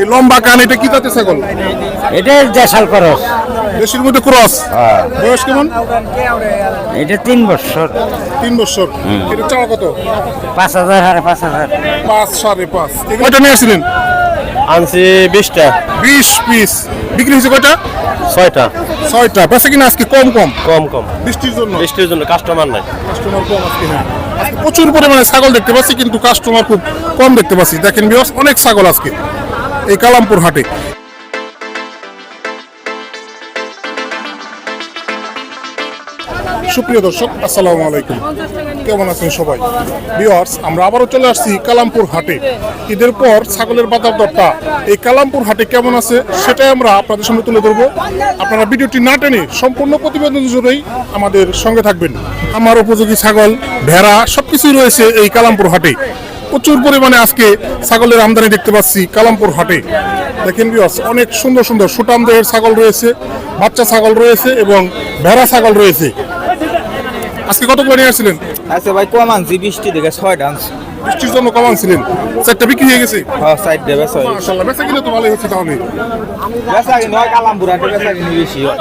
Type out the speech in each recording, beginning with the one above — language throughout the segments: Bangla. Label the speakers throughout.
Speaker 1: এই লম্বা কান এটা কি জাতের ছাগল?
Speaker 2: এটা দেশাল খরচ
Speaker 1: দেশের মধ্যে ক্রস? বয়স কেমন?
Speaker 2: এটা তিন বছর।
Speaker 1: তিন বছর। এটা চাওয়া কত?
Speaker 2: পাঁচ হাজার হারে পাঁচ হাজার।
Speaker 1: পাঁচ সাড়ে পাঁচ। কয়টা নিয়ে আসছিলেন?
Speaker 3: আনছি বিশটা।
Speaker 1: বিশ পিস। বিক্রি হয়েছে কয়টা?
Speaker 3: ছয়টা।
Speaker 1: ছয়টা। বেচা কিনা আজকে কম কম?
Speaker 3: কম কম।
Speaker 1: বৃষ্টির জন্য?
Speaker 3: বৃষ্টির জন্য কাস্টমার নাই।
Speaker 1: কাস্টমার কম আজকে হ্যাঁ। প্রচুর পরিমাণে ছাগল দেখতে পাচ্ছি কিন্তু কাস্টমার খুব কম দেখতে পাচ্ছি। দেখেন বিয়স অনেক ছাগল আজকে। এই কালামপুর হাটে। সুপ্রিয় দর্শক, আসসালামু আলাইকুম। কেমন আছেন সবাই? বিয়ার্স আমরা আবারও চলে আসছি কালামপুর হাটে। ঈদের পর ছাগলের বাজার দরটা, এই কালামপুর হাটে কেমন আছে সেটাই আমরা আপনাদের সামনে তুলে ধরবো। আপনারা ভিডিওটি না টেনে সম্পূর্ণ প্রতিবেদন জুড়েই আমাদের সঙ্গে থাকবেন। আমার উপযোগী ছাগল, ভেড়া, সবকিছুই রয়েছে এই কালামপুর হাটে। প্রচুর পরিমাণে আজকে ছাগলের আমদানি দেখতে পাচ্ছি কালামপুর হাটে। দেখেন বিয়ার্স অনেক সুন্দর সুন্দর সুটাম দেহের ছাগল রয়েছে, বাচ্চা ছাগল রয়েছে এবং ভেড়া ছাগল রয়েছে। আজকে কত করে নিয়ে আসছিলেন?
Speaker 4: আচ্ছা ভাই, কম আনছি, বৃষ্টি দেখে ছয় ডান্স
Speaker 1: বৃষ্টির জন্য কম আনছিলেন। চারটা বিক্রি হয়ে গেছে।
Speaker 4: হ্যাঁ সাইড দেবে ছয়
Speaker 1: মাশাআল্লাহ বেচা কিনে তো ভালোই হচ্ছে তাহলে।
Speaker 4: বেচা কিনে হয় কালামপুর বেচা কিনে বেশি হয়।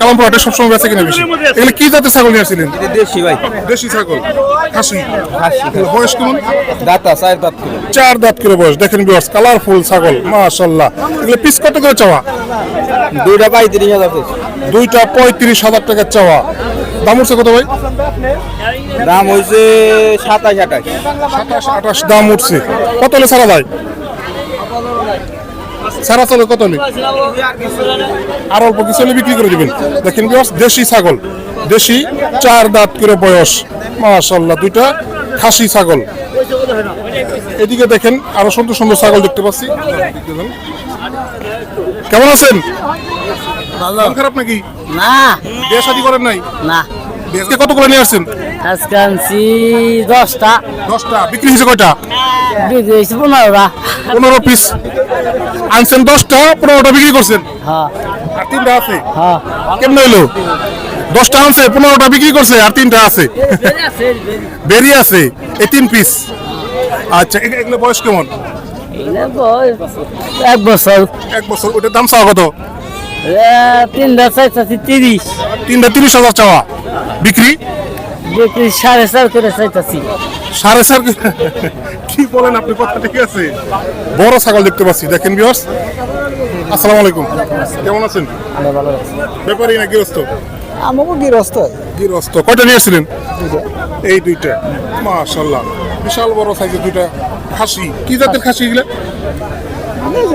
Speaker 1: কালামপুর সবসময় বেচা কিনে বেশি। এগুলো কি জাতের ছাগল নিয়ে আসছিলেন?
Speaker 4: দেশি ভাই।
Speaker 1: দেশি ছাগল। খাসি।
Speaker 4: খাসি
Speaker 1: বয়স কেমন?
Speaker 4: দাতা চার দাঁত
Speaker 1: চার দাঁত করে বয়স। দেখেন বিয়ার্স কালারফুল ছাগল মাশাআল্লাহ। এগুলো পিস কত করে চাওয়া?
Speaker 4: দুইটা পঁয়ত্রিশ হাজার
Speaker 1: দুইটা পঁয়ত্রিশ হাজার টাকা চাওয়া। দাম উঠছে কত ভাই?
Speaker 4: দাম হয়েছে সাতাশ আঠাশ।
Speaker 1: সাতাশ আঠাশ দাম উঠছে। কত হলে ছাড়া যায়? সারা চলে কত হলে? আর অল্প কিছু হলে বিক্রি করে দিবেন। দেখেন দেশি ছাগল। দেশি চার দাঁত করে বয়স। মাশাল্লাহ দুইটা খাসি ছাগল। এদিকে দেখেন আরও সুন্দর সুন্দর ছাগল দেখতে পাচ্ছি। কেমন আছেন? মন খারাপ নাকি?
Speaker 2: না।
Speaker 1: বিয়ে শাদী করেন নাই?
Speaker 2: না।
Speaker 1: আজকে কত করে নিয়ে আসছেন?
Speaker 2: আজকে আনছি দশটা।
Speaker 1: দশটা। বিক্রি হয়েছে কয়টা?
Speaker 2: বিক্রি হয়েছে পনেরোটা।
Speaker 1: পনেরো পিস আনছেন দশটা পনেরোটা বিক্রি করছেন?
Speaker 2: হ্যাঁ।
Speaker 1: আর তিনটা আছে?
Speaker 2: হ্যাঁ।
Speaker 1: কেমন হইল দশটা আনছে পনেরোটা বিক্রি করছে আর তিনটা আছে? বেরিয়ে আছে এই তিন পিস আচ্ছা এগুলো বয়স কেমন?
Speaker 2: এক বছর।
Speaker 1: এক বছর। ওটার দাম চাওয়া কত?
Speaker 2: তিনটা চাইতাছি তিরিশ।
Speaker 1: তিনটা তিরিশ হাজার চাওয়া। বিক্রি?
Speaker 2: বিক্রি সাড়ে চার করে চাইতাছি।
Speaker 1: সাড়ে চার কি- কি বলেন আপনি কথা ঠিক আছে? বড় ছাগল দেখতে পাচ্ছি। দেখেন বিয়স আসসালামু আলাইকুম। কেমন আছেন? ব্যাপারই না গৃহস্থ?
Speaker 4: আমাকে গৃহস্থ।
Speaker 1: গৃহস্থ। কয়টা নিয়ে আসছিলেন? এই দুইটা। মাশাল্লাহ বিশাল বড় সাইজের দুইটা খাসি। কি জাতের খাসি এগুলা?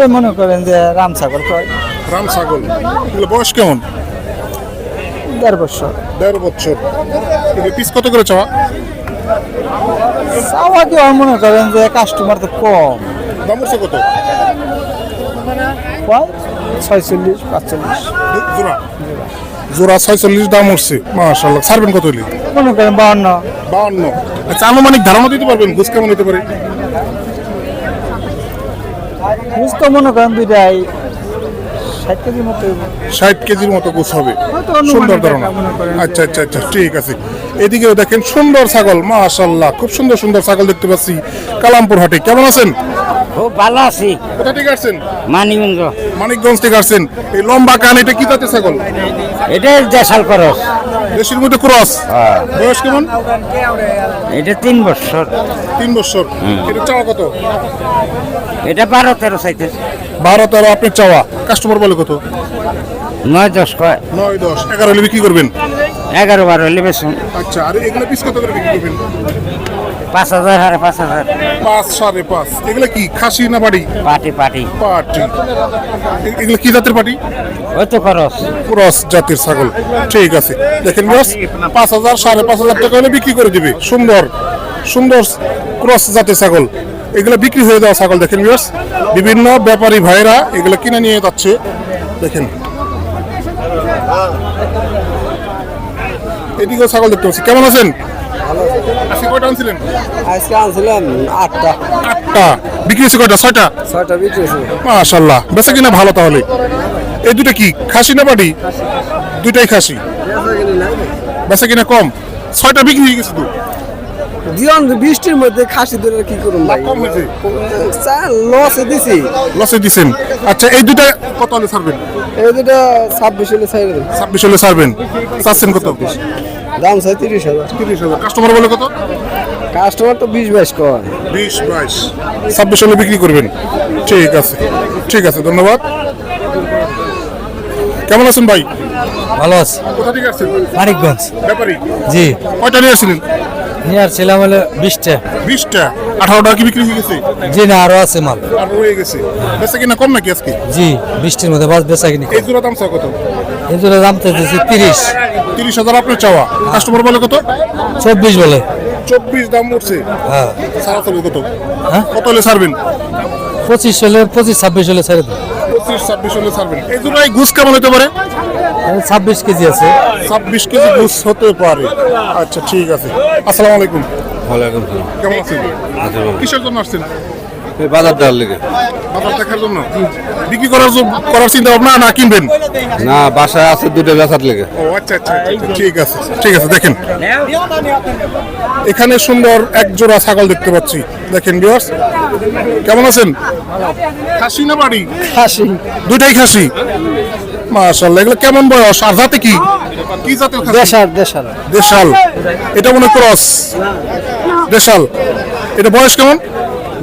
Speaker 4: মনে করেন যে রাম ছাগল কয়?
Speaker 1: রাম ছাগল। এগুলো বয়স কেমন?
Speaker 4: দেড় বছর।
Speaker 1: দেড় বছর। পিস কত করে চাওয়া?
Speaker 4: চাওয়া কি মনে করেন যে কাস্টমার তো কম।
Speaker 1: দাম হচ্ছে কত?
Speaker 4: ছয়চল্লিশ পাঁচচল্লিশ।
Speaker 1: জোড়া? জোড়া ছয়চল্লিশ দাম উঠছে মাশাল্লাহ ছাড়বেন কত হইলে
Speaker 4: মনে করেন বাউন্ন
Speaker 1: বাউন্ন আচ্ছা আনুমানিক ধারণা দিতে পারবেন? ঘুষ কেমন হতে পারে?
Speaker 4: বুঝ তো মনে করেন দুইটাই। ষাট কেজির মতো।
Speaker 1: ষাট কেজির মতো গোছ হবে। সুন্দর ধারণা আচ্ছা আচ্ছা আচ্ছা ঠিক আছে। এদিকেও দেখেন সুন্দর ছাগল মাশাল্লাহ খুব সুন্দর সুন্দর ছাগল দেখতে পাচ্ছি। কালামপুর হাটে। কেমন আছেন?
Speaker 2: খুব ভালো আছি।
Speaker 1: কোথা থেকে আসছেন?
Speaker 2: মানিগঞ্জ
Speaker 1: মানিকগঞ্জ থেকে আসছেন। এই লম্বা কান এটা কি জাতের ছাগল?
Speaker 2: এটা দেশাল খরচ
Speaker 1: দেশের মধ্যে ক্রস? বয়স কেমন?
Speaker 2: এটা তিন বছর।
Speaker 1: তিন বছর। এটা চাওয়া কত?
Speaker 2: এটা বারো তেরো চাইতেছে
Speaker 1: বারো তেরো আপনি চাওয়া। কাস্টমার বলে কত?
Speaker 2: নয় দশ কয়।
Speaker 1: নয় দশ। এগারো হলে বিক্রি করবেন?
Speaker 2: এগারো বারো হলে বেসুন
Speaker 1: আচ্ছা আর এগুলো পিস কত করে বিক্রি করবেন?
Speaker 2: পাঁচ হাজার হারে পাঁচ হাজার।
Speaker 1: পাঁচ সাড়ে পাঁচ। এগুলো কি খাসি না বাড়ি
Speaker 2: পাটি পাটি।
Speaker 1: পাটি। এগুলো কি জাতের পাটি?
Speaker 2: ওই তো খরচ।
Speaker 1: ক্রস জাতের ছাগল। ঠিক আছে। দেখেন বস পাঁচ হাজার সাড়ে পাঁচ হাজার টাকা হলে বিক্রি করে দিবে। সুন্দর সুন্দর ক্রস জাতের ছাগল। এগুলো বিক্রি হয়ে যাওয়া ছাগল দেখেন বিয়স বিভিন্ন ব্যাপারী ভাইরা এগুলো কিনে নিয়ে যাচ্ছে। দেখেন। এদিকেও ছাগল দেখতে পাচ্ছি। কেমন আছেন? আজকে কয়টা আনছিলেন?
Speaker 4: আজকে আনছিলাম আটটা।
Speaker 1: আটটা। বিক্রি হয়েছে কয়টা? ছয়টা?
Speaker 4: ছয়টা বিক্রি হয়েছে।
Speaker 1: মাশাল্লাহ বেচা কিনা ভালো তাহলে। এই দুটা কি খাসি না বাড়ি? দুইটাই খাসি। বেচা কিনা কম। ছয়টা বিক্রি হয়ে গেছে তো।
Speaker 4: জীবন বৃষ্টির মধ্যে খাসি ধরে কি করুন ভাই? লসে দিছি।
Speaker 1: লসে দিছেন। আচ্ছা এই দুটা কত হলে ছাড়বেন?
Speaker 4: এই দুটা ছাব্বিশ হলে ছাইড়ে দেন
Speaker 1: ছাব্বিশ হলে ছাড়বেন। চাচ্ছেন কত?
Speaker 4: দাম চাই তিরিশ হাজার।
Speaker 1: তিরিশ হাজার। কাস্টমার বলে কত?
Speaker 4: কাস্টমার তো বিশ বাইশ কয়।
Speaker 1: বিশ বাইশ। ছাব্বিশ হলে বিক্রি করবেন। ঠিক আছে। ঠিক আছে ধন্যবাদ। কেমন আছেন ভাই?
Speaker 2: ভালো আছে।
Speaker 1: কোথা থেকে আসছেন?
Speaker 2: মানিকগঞ্জ।
Speaker 1: ব্যাপারী?
Speaker 2: জি।
Speaker 1: কয়টা নিয়ে আসছিলেন?
Speaker 2: নিয়ে আসছিলাম হলো বিশটা।
Speaker 1: বিশটা? আঠারোটা কি বিক্রি হয়ে গেছে?
Speaker 2: জি না আরও আছে মাল।
Speaker 1: আর রয়ে গেছে। বেচা কিনা কম নাকি আজকে?
Speaker 2: জি বৃষ্টির মধ্যে বাস বেচা কিনি
Speaker 1: এই জোড়া দাম কত?
Speaker 2: এই জন্য দাম চাইতেছি তিরিশ।
Speaker 1: তিরিশ হাজার আপনার চাওয়া। কাস্টমার বলে কত?
Speaker 2: চব্বিশ বলে।
Speaker 1: চব্বিশ দাম উঠছে।
Speaker 2: হ্যাঁ।
Speaker 1: সারা চলবে কত?
Speaker 2: হ্যাঁ?
Speaker 1: কত হলে ছাড়বেন?
Speaker 2: পঁচিশ হলে পঁচিশ ছাব্বিশ হলে ছেড়ে
Speaker 1: পঁচিশ ছাব্বিশ হলে ছাড়বেন। এই জোড়ায় ঘুষ কেমন হতে পারে?
Speaker 2: ছাব্বিশ কেজি আছে।
Speaker 1: ছাব্বিশ কেজি ঘুষ হতে পারে। আচ্ছা ঠিক আছে। আসসালামু আলাইকুম।
Speaker 3: ওয়ালাইকুম
Speaker 1: কেমন আছেন? কিসের জন্য আসছেন?
Speaker 3: বাজার দেওয়ার লেগে।
Speaker 1: বাজার দেখার জন্য? বিক্রি করার জন্য করার চিন্তা ভাবনা না কিনবেন?
Speaker 3: না বাসায় আছে দুটো বেচার লেগে।
Speaker 1: ও আচ্ছা আচ্ছা আচ্ছা, ঠিক আছে ঠিক আছে দেখেন। এখানে সুন্দর এক জোড়া ছাগল দেখতে পাচ্ছি। দেখেন বিয়ার্স কেমন আছেন? খাসি না বাড়ি?
Speaker 4: খাসি।
Speaker 1: দুইটাই খাসি? মাশাআল্লাহ এগুলো কেমন বয়স? আর জাতে কি? কি জাতের খাসি?
Speaker 4: দেশার দেশার
Speaker 1: দেশাল। এটা মনে ক্রস। দেশাল। এটা বয়স কেমন?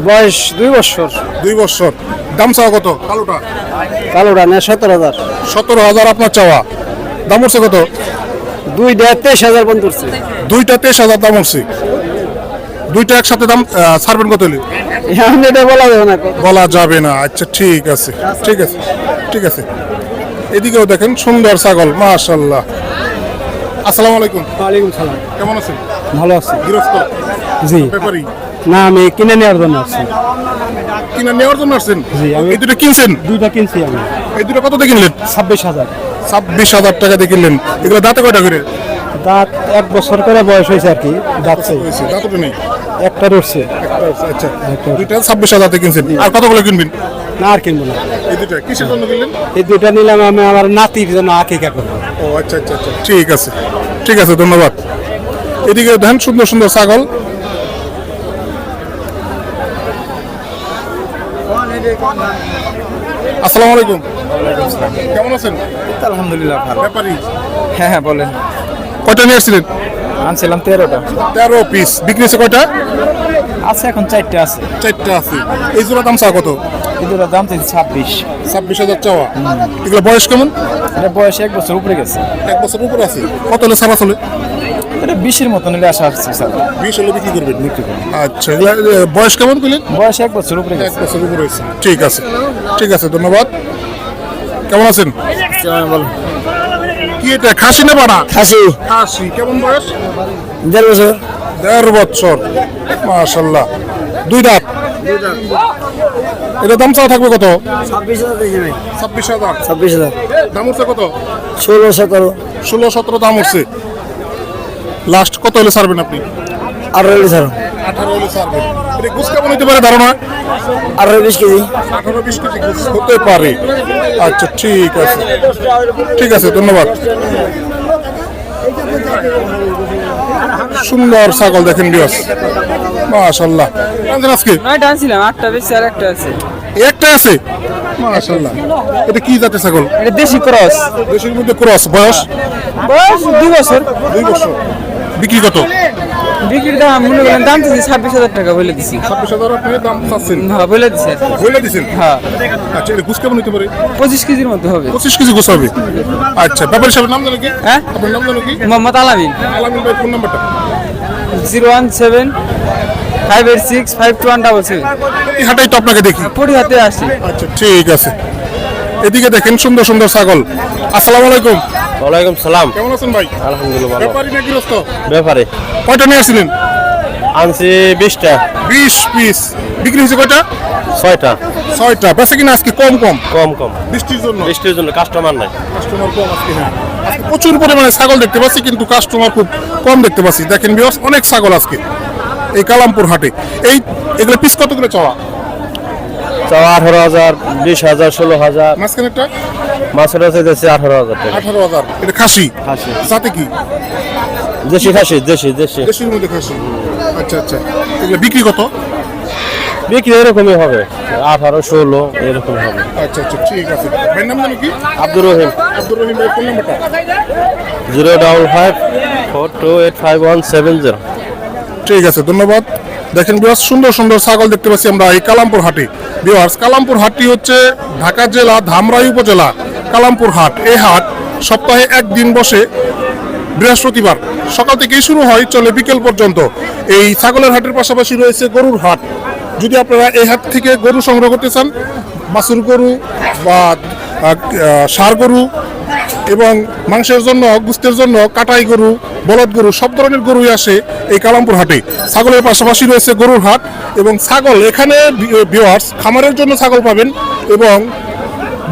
Speaker 4: বয়স দুই বছর।
Speaker 1: দুই বছর। দাম চাওয়া কত? কালোটা?
Speaker 4: কালোটা নেয় সতেরো হাজার।
Speaker 1: সতেরো হাজার আপনার চাওয়া। দাম উঠছে কত?
Speaker 4: দুইটা তেইশ হাজার পর্যন্ত উঠছে।
Speaker 1: দুইটা তেইশ হাজার দাম উঠছে। দুইটা একসাথে দাম ছাড়বেন কত হলে
Speaker 4: এখন এটা বলা যাবে না
Speaker 1: বলা যাবে না। আচ্ছা ঠিক আছে। ঠিক আছে। ঠিক আছে। এদিকেও দেখেন সুন্দর ছাগল মাশাল্লাহ আসসালামু আলাইকুম।
Speaker 4: ওয়ালাইকুম সালাম।
Speaker 1: কেমন আছেন?
Speaker 4: ভালো আছে।
Speaker 1: গৃহস্থ?
Speaker 4: জি।
Speaker 1: ব্যাপারী?
Speaker 4: না আমি কিনে নেওয়ার জন্য আসছি।
Speaker 1: কিনা নেওয়ার জন্য আসছেন?
Speaker 4: জি, আমি-
Speaker 1: এই দুটো কিনছেন?
Speaker 4: দুইটা কিনছি আমি।
Speaker 1: এই দুটো কত দিয়ে কিনলেন?
Speaker 4: ছাব্বিশ হাজার।
Speaker 1: ছাব্বিশ হাজার টাকা দিয়ে কিনলেন। এগুলো দাঁতে কয়টা করে?
Speaker 4: দাঁত এক বছর করে বয়স হয়েছে আর কি
Speaker 1: হয়েছে দাঁতটা নেই।
Speaker 4: একটা উঠছে
Speaker 1: আচ্ছা। দুইটা ছাব্বিশ হাজার দিয়ে কিনছেন। আর কতগুলো কিনবেন?
Speaker 4: না আর কিনবো না।
Speaker 1: এই দুটা কিসের জন্য কিনলেন?
Speaker 4: এই দুইটা নিলাম আমি আমার নাতির জন্য আকিকা করব?
Speaker 1: ও আচ্ছা আচ্ছা আচ্ছা। ঠিক আছে। ঠিক আছে ধন্যবাদ। এদিকে দেখেন সুন্দর সুন্দর ছাগল। আসসালামু আলাইকুম। কেমন আছেন?
Speaker 4: আলহামদুলিল্লাহ ভালো।
Speaker 1: ব্যাপারী?
Speaker 4: হ্যাঁ হ্যাঁ বলেন।
Speaker 1: কয়টা নিয়ে আসছিলেন?
Speaker 4: আনছিলাম তেরোটা।
Speaker 1: তেরো পিস বিক্রি হয়েছে কয়টা?
Speaker 4: আছে এখন চারটে আছে।
Speaker 1: চারটা আছে। এই জোড়া দাম চা কত?
Speaker 4: এগুলোর দাম চাইছে ছাব্বিশ।
Speaker 1: ছাব্বিশ হাজার চাওয়া। এগুলো বয়স কেমন?
Speaker 4: এটা বয়স এক বছর উপরে গেছে।
Speaker 1: এক বছর উপরে আছে। কত হলে সারা চলে?
Speaker 4: এটা বিশের মতন হলে আসা আসছে স্যার।
Speaker 1: বিশ হলে বিক্রি করবেন বিক্রি করবেন। আচ্ছা এগুলা, বয়স কেমন পেলেন
Speaker 4: বয়স এক বছর উপরে
Speaker 1: এক
Speaker 4: গেছে
Speaker 1: বছর উপরে ঠিক আছে। ঠিক আছে ধন্যবাদ। কেমন আছেন? কি এটা খাসি না বাড়া?
Speaker 4: খাসি।
Speaker 1: খাসি। কেমন বয়স?
Speaker 4: দেড় বছর।
Speaker 1: দেড় বছর। মাশাল্লাহ। দুই দাঁত? এটা দাম চাওয়া থাকবে কত?
Speaker 4: ছাব্বিশ হাজার
Speaker 1: ছাব্বিশ হাজার।
Speaker 4: ছাব্বিশ হাজার।
Speaker 1: দাম উঠছে কত?
Speaker 4: ষোলো সতেরো।
Speaker 1: ষোলো সতেরো দাম উঠছে। লাস্ট কত হলে ছাড়বেন আপনি?
Speaker 4: আঠারো
Speaker 1: আঠারো হলে ছাড়বেন। এটা গুছ কেমন হতে পারে ধারণা?
Speaker 4: আঠারো বিশ কেজি।
Speaker 1: আঠারো বিশ কেজি গুছ হতে পারে। আচ্ছা ঠিক আছে। ঠিক আছে ধন্যবাদ। সুন্দর ছাগল দেখেন বিয়াস মাশাল্লাহ আজকে?
Speaker 5: নয়টা আনছিলাম আটটা বেশি আর একটা আছে।
Speaker 1: একটা আছে? মাশাল্লাহ এটা কি জাতের ছাগল?
Speaker 5: এটা দেশি ক্রস।
Speaker 1: দেশের মধ্যে ক্রস বয়স?
Speaker 5: বয়স দুই বছর।
Speaker 1: দুই বছর। বিক্রি কত?
Speaker 5: বিক্রির দাম মনে করেন দাম দিচ্ছি ছাব্বিশ হাজার টাকা বলে দিছি।
Speaker 1: ছাব্বিশ হাজার আপনি দাম চাচ্ছেন?
Speaker 5: হ্যাঁ বলে দিছি আর কি।
Speaker 1: বলে দিছেন?
Speaker 5: হ্যাঁ।
Speaker 1: আচ্ছা এটা গুছ কেমন হতে পারে?
Speaker 5: পঁচিশ কেজির মধ্যে হবে।
Speaker 1: পঁচিশ কেজি গুছ হবে? আচ্ছা ব্যাপারী সাহেবের নাম জানো কি?
Speaker 5: হ্যাঁ?
Speaker 1: আপনার নাম জানো কি?
Speaker 5: মোহাম্মদ আলামিন।
Speaker 1: আলামিন ভাই ফোন নাম্বারটা?
Speaker 5: Zero one seven five eight six five two one double seven
Speaker 1: এই হাটাই তো আপনাকে দেখি।
Speaker 5: পরি হাতে আসি।
Speaker 1: আচ্ছা ঠিক আছে। এদিকে দেখেন সুন্দর সুন্দর ছাগল। আসসালামু আলাইকুম।
Speaker 3: ওয়ালাইকুম সালাম।
Speaker 1: কেমন আছেন ভাই?
Speaker 3: আলহামদুলিল্লাহ ভালো।
Speaker 1: ব্যাপারী কয়টা নিয়ে আসছিলেন?
Speaker 3: আনছি বিশটা।
Speaker 1: বিশ পিস। বিক্রি হয়েছে কয়টা?
Speaker 3: ছয়টা।
Speaker 1: ছয়টা। বেচা কিনা আজকে কম কম?
Speaker 3: কম কম।
Speaker 1: বৃষ্টির জন্য?
Speaker 3: বৃষ্টির জন্য কাস্টমার নাই।
Speaker 1: কাস্টমার কম আজকে হ্যাঁ। প্রচুর পরিমাণে ছাগল দেখতে পাচ্ছি কিন্তু কাস্টমার খুব কম দেখতে পাচ্ছি। দেখেন বিয়স অনেক ছাগল আজকে। এই কালামপুর হাটে। এই এগুলো পিস কত করে চাওয়া?
Speaker 3: চাও আঠারো হাজার বিশ হাজার ষোলো হাজার।
Speaker 1: মাঝখানেরটা?
Speaker 3: মাছের আছে চাইতেছে আঠারো হাজার টাকা।
Speaker 1: আঠারো হাজার। এটা খাসি?
Speaker 3: খাসি।
Speaker 1: সাথে কি?
Speaker 3: দেশি খাসি দেশি দেশি।
Speaker 1: দেশের মধ্যে খাসি। আচ্ছা আচ্ছা। এগুলো বিক্রি কত?
Speaker 3: বিক্রি এরকমই হবে। আঠারো ষোলো এরকম হবে।
Speaker 1: আচ্ছা আচ্ছা ঠিক আছে। ভাইয়ের নাম কি?
Speaker 3: আব্দুর রহিম।
Speaker 1: আব্দুর রহিম ভাই ফোন নাম্বারটা?
Speaker 3: Zero double five four two eight five one seven zero.
Speaker 1: ঠিক আছে, ধন্যবাদ। দেখেন বিয়াস সুন্দর সুন্দর ছাগল দেখতে পাচ্ছি আমরা এই কালামপুর হাটে। বিয়ার্স কালামপুর হাটটি হচ্ছে ঢাকা জেলা, ধামরাই উপজেলা, কালামপুর হাট। এই হাট সপ্তাহে একদিন বসে বৃহস্পতিবার, সকাল থেকেই শুরু হয়, চলে বিকেল পর্যন্ত। এই ছাগলের হাটের পাশাপাশি রয়েছে গরুর হাট। যদি আপনারা এই হাট থেকে গরু সংগ্রহ করতে চান, মাসুর গরু বা সার গরু এবং মাংসের জন্য, গুস্তের জন্য কাটাই গরু, বলদ গরু, সব ধরনের গরুই আসে এই কালামপুর হাটে। ছাগলের পাশাপাশি রয়েছে গরুর হাট এবং ছাগল, এখানে ভিওয়ার্স খামারের জন্য ছাগল পাবেন এবং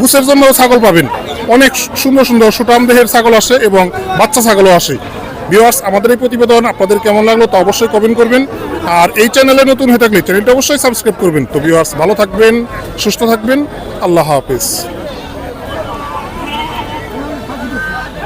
Speaker 1: গুসের জন্য ছাগল পাবেন। অনেক সুন্দর সুন্দর সুটাম দেহের ছাগল আসে এবং বাচ্চা ছাগলও আসে। ভিওয়ার্স আমাদের এই প্রতিবেদন, আপনাদের কেমন লাগল তা অবশ্যই কমেন্ট করবেন। আর এই চ্যানেলে নতুন হয়ে থাকলে চ্যানেলটা অবশ্যই সাবস্ক্রাইব করবেন। তো ভিওয়ার্স ভালো থাকবেন, সুস্থ থাকবেন। আল্লাহ হাফিজ।